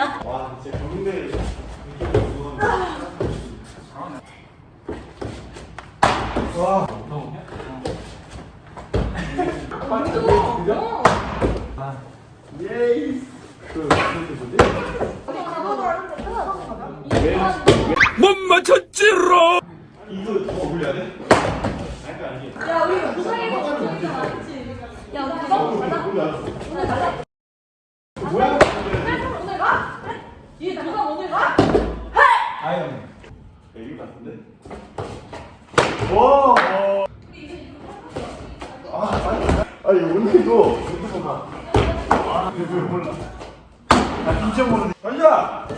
내가. 와 진짜 경대 와. 아. 못 맞췄지롱. 이거 더 올려야 돼? 야 우리 부상에서 부상이잖아, 야 우리 부상 받아. 같은데? 오! 오. 아, 아니, 아니, 봐. 아, 이거 몰라. 아, 진짜 모르네. 가자!